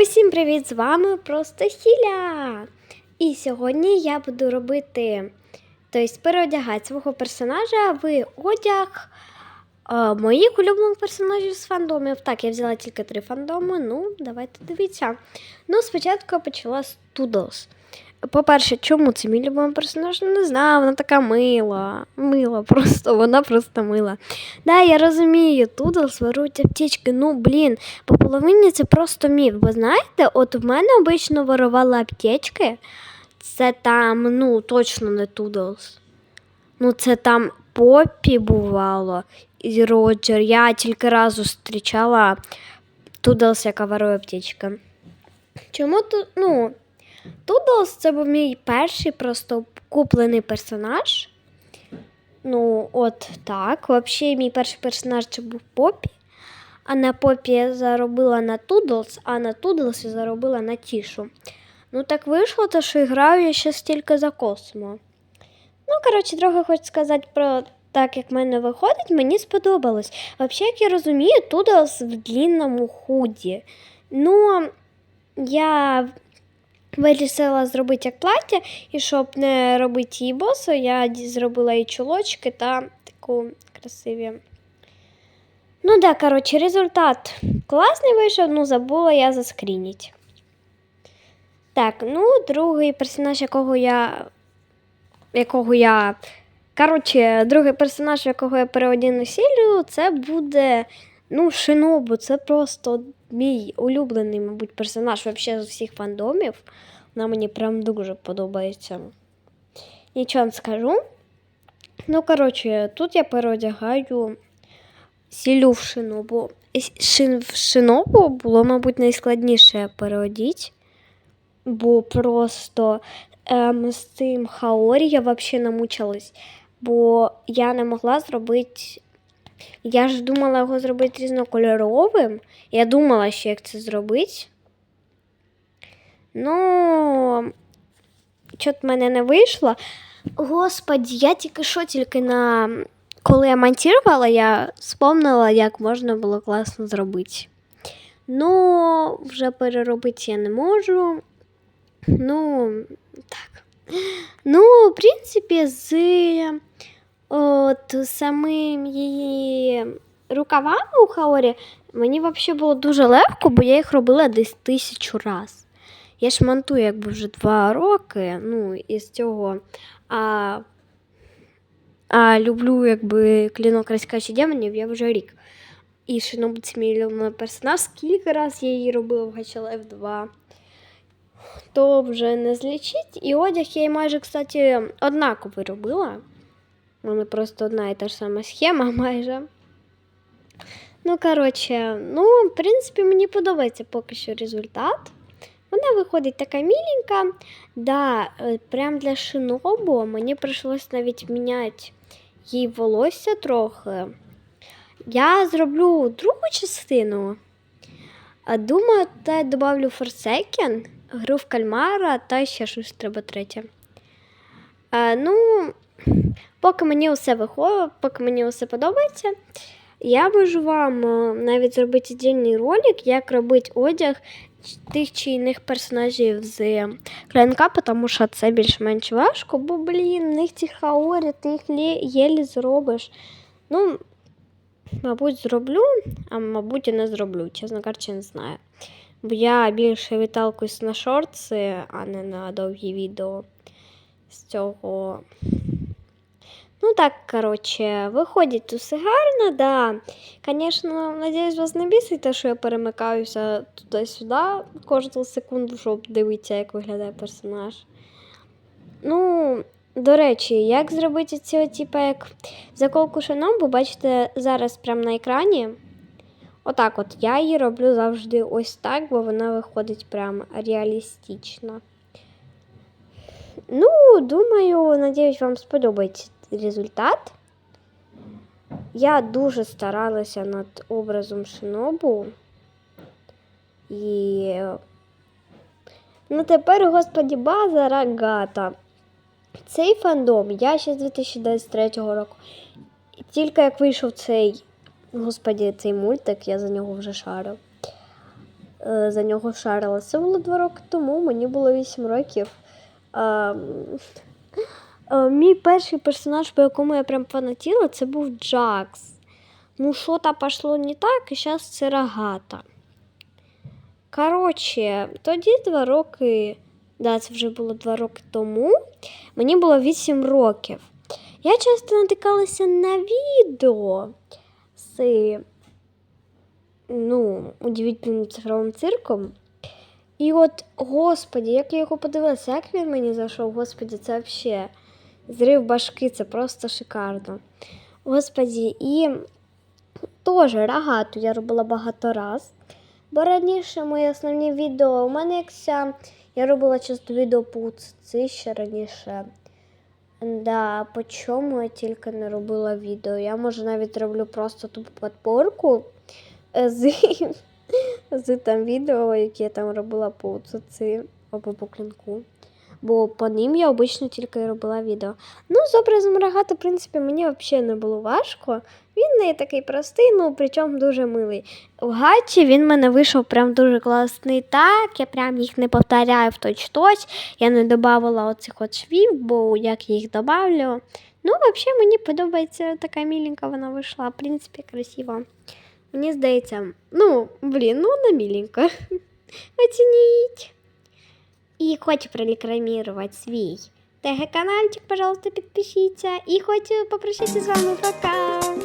Усім привіт! З вами просто Хіля! І сьогодні я буду робити, тобто переодягати свого персонажа в одяг е, моїх улюблених персонажів з фандомів. Так, я взяла тільки три фандоми, ну, давайте дивіться. Ну, спочатку я почала з Toodles. По-перше, чому це мій любимий персонаж? Не знаю, вона така мила. Мила, просто вона просто мила. Да, я розумію, Toodles ворують аптечки, ну блін, по половині це просто міф. Бо знаєте, от в мене обично вирували аптечки. Це там, ну, точно не Toodles. Ну, це там Поппі бувало і Роджер. Я тільки раз зустрічала Toodles, яка ворує аптечки. Чому тут, ну, Toodles це був мій перший просто куплений персонаж. Ну, от так. Взагалі, мій перший персонаж це був Поппі. А на Поппі я заробила на Toodles, а на Toodles я заробила на Тішу. Ну, так вийшло, то що граю я ще стільки за космо. Ну, коротше, трохи хочу сказати про так, як в мене виходить, мені сподобалось. Взагалі, як я розумію, Toodles в длинному худі. Ну, я вирішила зробити як плаття, і щоб не робити її босо, я зробила і чулочки та таку красиві. Ну да, коротше, результат класний вийшов, ну забула я заскрініть. Так, ну, другий персонаж, якого я. якого я. Коротше, другий персонаж, якого я переодіну сіллю, це буде. Ну, Шинобу, це просто мій улюблений, мабуть, персонаж взагалі з усіх фандомів. Вона мені прям дуже подобається. Нічого не скажу. Ну, коротше, тут я переодягаю сілю в шинобу. Шин, в шинобу було, мабуть, найскладніше переодіть, бо просто ем, з цим хаорі я взагалі намучилась, бо я не могла зробити. Я ж думала його зробити різнокольоровим. Я думала ще, як це зробити. Ну, чот в мене не вийшло. Господі, я тільки що тільки на. Коли я монтувала, я вспомнила, як можна було класно зробити. Ну, вже переробити я не можу. Ну, так. Ну, в принципі, з от самим її рукавами у Хаорі мені взагалі було дуже легко, бо я їх робила десь тисячу раз. Я ж монтую якби вже два роки, ну, і з цього. А, а люблю якби клінок розкачі демонів я вже рік. І Шинобу це мій улюблений персонаж. Скільки раз я її робила в Гача Life 2, то вже не злічить. І одяг я майже, кстати, однаково робила. У мене просто одна і та ж сама схема майже. Ну, коротше, ну, в принципі, мені подобається поки що результат. Вона виходить така міленька. Да, е, прям для шинобу мені прийшлось навіть міняти їй волосся трохи. Я зроблю другу частину. Думаю, та добавлю Forsaken, гру в кальмара та ще щось треба третє. А, ну, поки мені усе виходить, поки мені усе подобається, я можу вам е, навіть зробити віддільний ролик, як робити одяг тих чи інших персонажів з клянка, тому що це більш-менш важко, бо, блін, в них ці хаорі, ти їх єлі зробиш. Ну, мабуть, зроблю, а мабуть, і не зроблю, чесно кажучи, не знаю. Бо я більше відталкуюсь на шорти, а не на довгі відео з цього. Ну так, коротше, виходить усе гарно, да. Звісно, надіюсь, вас не бісить те, що я перемикаюся туди-сюди кожну секунду, щоб дивитися, як виглядає персонаж. Ну, до речі, як зробити цього, типу, як заколку шином, бо бачите зараз прямо на екрані. Отак от я її роблю завжди ось так, бо вона виходить прям реалістично. Ну, думаю, надіюсь, вам сподобається результат. Я дуже старалася над образом Шинобу. І. Ну, тепер, господі, база рогата. Цей фандом я ще з 2023 року. Тільки як вийшов цей, господі, цей мультик, я за нього вже шарю. е, за нього шарила. Це було два роки тому, мені було 8 років. Е, е, мій перший персонаж, по якому я прям фанатіла, це був Джакс. Ну, що то пішло не так, і зараз це рогата. Коротше, тоді два роки, да, це вже було два роки тому. Мені було 8 років. Я часто натикалася на відео з ну, удивительним цифровим цирком. І от, господі, як я його подивилася, як він мені зайшов, господі, це взагалі зрив башки, це просто шикарно. Господі, і теж рогату я робила багато раз. Бо раніше мої основні відео, у мене якся, я робила часто відео по УЦЦ ще раніше. Да, по чому я тільки не робила відео. Я може навіть роблю просто ту подборку е, з, з там відео, які я там робила по або по клінку. Бо по ним я обично тільки робила відео. Ну, з образом рогата, в принципі, мені взагалі не було важко. Він не такий простий, ну причому дуже милий. В гачі він мене вийшов прям дуже класний так. Я прям їх не повторяю в точ-точ. Я не додавала оцих от швів, бо як я їх добавлю. Ну, взагалі, мені подобається така міленька вона вийшла. В принципі, красиво. Мені здається, ну, блін, ну вона міленька. Оцініть. И хочу прорекламировать свой ТГ-канальчик, пожалуйста, подпишитесь. И хочу попрощаться с вами. Пока!